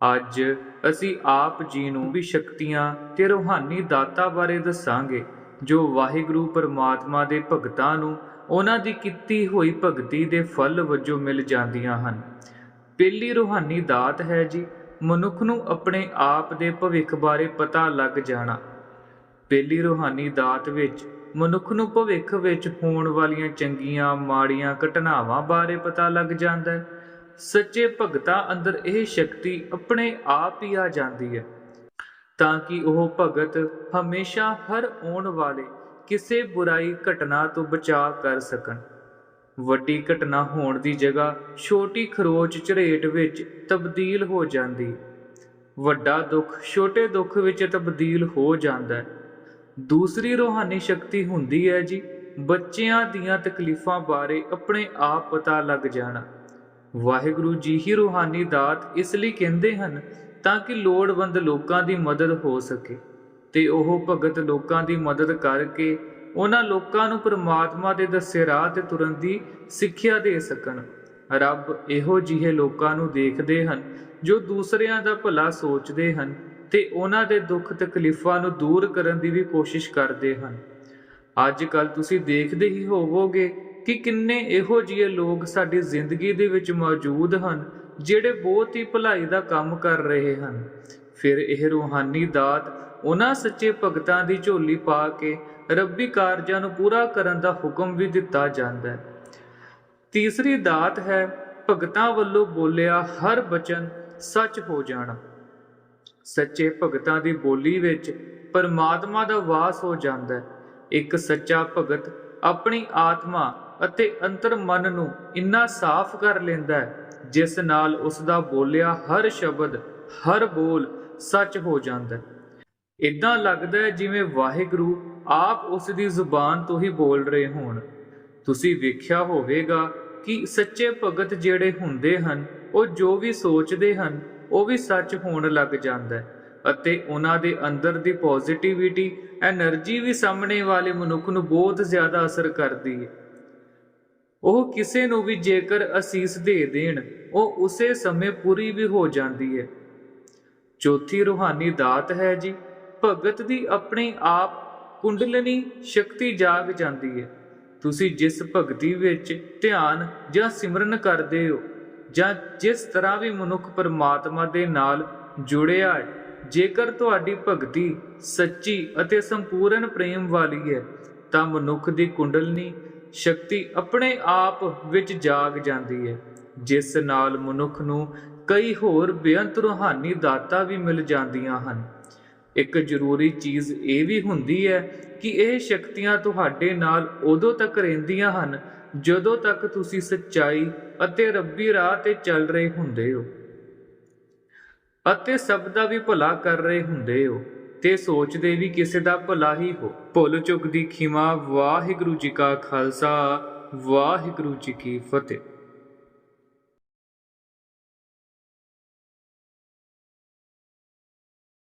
ਅੱਜ ਅਸੀਂ ਆਪ ਜੀ ਨੂੰ ਵੀ ਸ਼ਕਤੀਆਂ ਤੇ ਰੂਹਾਨੀ ਦਾਤਾ ਬਾਰੇ ਦੱਸਾਂਗੇ, ਜੋ ਵਾਹਿਗੁਰੂ ਪਰਮਾਤਮਾ ਦੇ ਭਗਤਾਂ ਨੂੰ ਉਹਨਾਂ ਦੀ ਕੀਤੀ ਹੋਈ ਭਗਤੀ ਦੇ ਫਲ ਵਜੋਂ ਮਿਲ ਜਾਂਦੀਆਂ ਹਨ। ਪਹਿਲੀ ਰੂਹਾਨੀ ਦਾਤ ਹੈ ਜੀ, ਮਨੁੱਖ ਨੂੰ ਆਪਣੇ ਆਪ ਦੇ ਭਵਿੱਖ ਬਾਰੇ ਪਤਾ ਲੱਗ ਜਾਣਾ। ਪਹਿਲੀ ਰੂਹਾਨੀ ਦਾਤ ਵਿੱਚ ਮਨੁੱਖ ਨੂੰ ਭਵਿੱਖ ਵਿੱਚ ਹੋਣ ਵਾਲੀਆਂ ਚੰਗੀਆਂ ਮਾੜੀਆਂ ਘਟਨਾਵਾਂ ਬਾਰੇ ਪਤਾ ਲੱਗ ਜਾਂਦਾ ਹੈ। ਸੱਚੇ ਭਗਤਾਂ ਅੰਦਰ ਇਹ ਸ਼ਕਤੀ ਆਪਣੇ ਆਪ ਹੀ ਆ ਜਾਂਦੀ ਹੈ, ਤਾਂ ਕਿ ਉਹ ਭਗਤ ਹਮੇਸ਼ਾ ਹਰ ਆਉਣ ਵਾਲੇ ਕਿਸੇ ਬੁਰਾਈ ਘਟਨਾ ਤੋਂ ਬਚਾਅ ਕਰ ਸਕਣ। ਵੱਡੀ ਘਟਨਾ ਹੋਣ ਦੀ ਜਗ੍ਹਾ ਛੋਟੀ ਖਰੋਚ ਝੜੇਟ ਵਿੱਚ ਤਬਦੀਲ ਹੋ ਜਾਂਦੀ ਵੱਡਾ ਦੁੱਖ ਛੋਟੇ ਦੁੱਖ ਵਿੱਚ ਤਬਦੀਲ ਹੋ ਜਾਂਦਾ ਹੈ। ਦੂਸਰੀ ਰੂਹਾਨੀ ਸ਼ਕਤੀ ਹੁੰਦੀ ਹੈ ਜੀ, ਬੱਚਿਆਂ ਦੀਆਂ ਤਕਲੀਫਾਂ ਬਾਰੇ ਆਪਣੇ ਆਪ ਪਤਾ ਲੱਗ ਜਾਣਾ। ਵਾਹਿਗੁਰੂ ਜੀ ਹੀ ਰੂਹਾਨੀ ਦਾਤ ਇਸ ਲਈ ਕਹਿੰਦੇ ਹਨ ਤਾਂ ਕਿ ਲੋੜਵੰਦ ਲੋਕਾਂ ਦੀ ਮਦਦ ਹੋ ਸਕੇ ਤੇ ਉਹ ਭਗਤ ਲੋਕਾਂ ਦੀ ਮਦਦ ਕਰਕੇ ਉਹਨਾਂ ਲੋਕਾਂ ਨੂੰ ਪ੍ਰਮਾਤਮਾ ਦੇ ਦੱਸੇ ਰਾਹ ਤੇ ਤੁਰਨ ਦੀ ਸਿੱਖਿਆ ਦੇ ਸਕਣ। ਰੱਬ ਇਹੋ ਜਿਹੇ ਲੋਕਾਂ ਨੂੰ ਦੇਖਦੇ ਹਨ ਜੋ ਦੂਸਰਿਆਂ ਦਾ ਭਲਾ ਸੋਚਦੇ ਹਨ ਤੇ ਉਹਨਾਂ ਦੇ ਦੁੱਖ ਤਕਲੀਫਾਂ ਨੂੰ ਦੂਰ ਕਰਨ ਦੀ ਵੀ ਕੋਸ਼ਿਸ਼ ਕਰਦੇ ਹਨ। ਅੱਜ ਕੱਲ ਤੁਸੀਂ ਦੇਖਦੇ ਹੀ ਹੋਵੋਗੇ ਕਿ ਕਿੰਨੇ ਇਹੋ ਜਿਹੇ ਲੋਕ ਸਾਡੀ ਜ਼ਿੰਦਗੀ ਦੇ ਵਿੱਚ ਮੌਜੂਦ ਹਨ, ਜਿਹੜੇ ਬਹੁਤ ਹੀ ਭਲਾਈ ਦਾ ਕੰਮ ਕਰ ਰਹੇ ਹਨ। ਫਿਰ ਇਹ ਰੂਹਾਨੀ ਦਾਤ ਉਹਨਾਂ ਸੱਚੇ ਭਗਤਾਂ ਦੀ ਝੋਲੀ ਪਾ ਕੇ ਰੱਬੀ ਕਾਰਜਾਂ ਨੂੰ ਪੂਰਾ ਕਰਨ ਦਾ ਹੁਕਮ ਵੀ ਦਿੱਤਾ ਜਾਂਦਾ ਹੈ। ਤੀਸਰੀ ਦਾਤ ਹੈ, ਭਗਤਾਂ ਵੱਲੋਂ ਬੋਲਿਆ ਹਰ ਬਚਨ ਸੱਚ ਹੋ ਜਾਣਾ। ਸੱਚੇ ਭਗਤਾਂ ਦੀ ਬੋਲੀ ਵਿੱਚ ਪਰਮਾਤਮਾ ਦਾ ਵਾਸ ਹੋ ਜਾਂਦਾ ਹੈ। ਇੱਕ ਸੱਚਾ ਭਗਤ ਆਪਣੀ ਆਤਮਾ ਅਤੇ ਅੰਤਰ ਮਨ ਨੂੰ ਇੰਨਾ ਸਾਫ਼ ਕਰ ਲੈਂਦਾ ਹੈ, ਜਿਸ ਨਾਲ ਉਸ ਦਾ ਬੋਲਿਆ ਹਰ ਸ਼ਬਦ, ਹਰ ਬੋਲ ਸੱਚ ਹੋ ਜਾਂਦਾ ਹੈ। ਇਦਾਂ ਲੱਗਦਾ ਹੈ ਜਿਵੇਂ ਵਾਹਿਗੁਰੂ ਆਪ ਉਸ ਦੀ ਜ਼ੁਬਾਨ ਤੋਂ ਹੀ ਬੋਲ ਰਹੇ ਹੋਣ। ਤੁਸੀਂ ਵੇਖਿਆ ਹੋਵੇਗਾ ਕਿ ਸੱਚੇ ਭਗਤ ਜਿਹੜੇ ਹੁੰਦੇ ਹਨ, ਉਹ ਜੋ ਵੀ ਸੋਚਦੇ ਹਨ, ਉਹ ਵੀ ਸੱਚ ਹੋਣ ਲੱਗ ਜਾਂਦਾ ਅਤੇ ਉਹਨਾਂ ਦੇ ਅੰਦਰ ਦੀ ਪੋਜ਼ਿਟਿਵਿਟੀ એનર્ਜੀ ਵੀ ਸਾਹਮਣੇ ਵਾਲੇ ਮਨੁੱਖ ਨੂੰ ਬਹੁਤ ਜ਼ਿਆਦਾ ਅਸਰ ਕਰਦੀ ਹੈ। ਉਹ ਕਿਸੇ ਨੂੰ ਵੀ ਜੇਕਰ ਅਸੀਸ ਦੇ ਦੇਣ, ਉਹ ਉਸੇ ਸਮੇਂ ਪੂਰੀ ਵੀ ਹੋ ਜਾਂਦੀ ਹੈ ਚੌਥੀ ਰੂਹਾਨੀ ਦਾਤ ਹੈ ਜੀ, ਭਗਤ ਦੀ ਆਪਣੇ ਆਪ ਕੁੰਡਲਨੀ ਸ਼ਕਤੀ ਜਾਗ ਜਾਂਦੀ ਹੈ ਤੁਸੀਂ ਜਿਸ ਭਗਤੀ ਵਿੱਚ ਧਿਆਨ ਜਾਂ ਸਿਮਰਨ ਕਰਦੇ ਹੋ, ਜਾਂ ਜਿਸ ਤਰ੍ਹਾਂ ਵੀ ਮਨੁੱਖ ਪਰਮਾਤਮਾ ਦੇ ਨਾਲ ਜੁੜਿਆ ਹੈ, ਜੇਕਰ ਤੁਹਾਡੀ ਭਗਤੀ ਸੱਚੀ ਅਤੇ ਸੰਪੂਰਨ ਪ੍ਰੇਮ ਵਾਲੀ ਹੈ, ਤਾਂ ਮਨੁੱਖ ਦੀ ਕੁੰਡਲਨੀ ਸ਼ਕਤੀ ਆਪਣੇ ਆਪ ਵਿੱਚ ਜਾਗ ਜਾਂਦੀ ਹੈ। ਜਿਸ ਨਾਲ ਮਨੁੱਖ ਨੂੰ ਕਈ ਹੋਰ ਬੇਅੰਤ ਰੂਹਾਨੀ ਦਾਤਾਂ ਵੀ ਮਿਲ ਜਾਂਦੀਆਂ ਹਨ। ਇੱਕ ਜ਼ਰੂਰੀ ਚੀਜ਼ ਇਹ ਵੀ ਹੁੰਦੀ ਹੈ ਕਿ ਇਹ ਸ਼ਕਤੀਆਂ ਤੁਹਾਡੇ ਨਾਲ ਉਦੋਂ ਤੱਕ ਰਹਿੰਦੀਆਂ ਹਨ ਜਦੋਂ ਤੱਕ ਤੁਸੀਂ ਸੱਚਾਈ ਅਤੇ ਰੱਬੀ ਰਾਹ ਤੇ ਚੱਲ ਰਹੇ ਹੁੰਦੇ ਹੋ। ਅਤੇ ਸਭ ਦਾ ਵੀ ਭਲਾ ਕਰ ਰਹੇ ਹੁੰਦੇ ਹੋ। ਤੇ ਸੋਚਦੇ ਵੀ ਕਿਸੇ ਦਾ ਭਲਾ ਹੀ ਹੋ। ਭੁੱਲ ਚੁੱਕ ਦੀ ਖਿਮਾ, ਵਾਹਿਗੁਰੂ ਜੀ ਕਾ ਖਾਲਸਾ, ਵਾਹਿਗੁਰੂ ਜੀ ਕੀ ਫਤਿਹ।